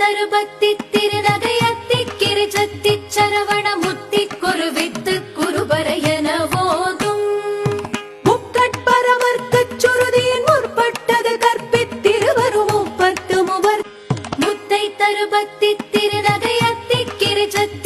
தருபத்தி திருநகையத்தி கிரிஜத்தி சரவண முத்தி குருவித்து குருபரையன ஓதும். முக்கட்பரமர்க்கு சுருதியின் முற்பட்டது கற்பித்திருவரும் முப்பத்து முவர். முத்தை தருபத்தி திருநகையத்தி கிரிஜத்தி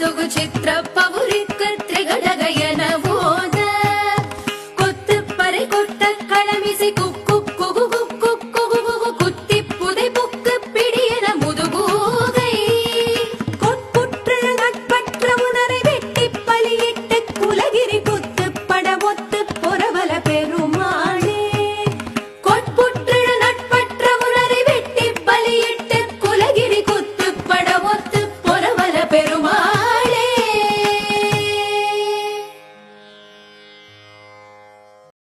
ಮಧುಗು ಚಿತ್ರ ಪೌರಿ ಕತ್ರಿಗಡಗಯನ ಓದ ಕೊತ್ತು ಪರಿ ಕೊಟ್ಟ ಕಳಮಿಸಿ ಕುಕ್ಕು ಕುಗು ಕುಕ್ಕು ಕುಗು ಕುತ್ತಿ ಪುದೆ ಬುಕ್ಕ ಪಿಡಿಯನ ಮುದುಗೂಗೈ ಕೊಟ್ಪುಟ್ರ ನಟ್ಪಟ್ರ உணரை வெட்டி பலியிட்டு குலகிரி குத்து பட ஒத்து பொறவல பெருமாளே கொட்புட்ர நட்பற்ற உணரை வெட்டி பலியிட்டு குலகிரி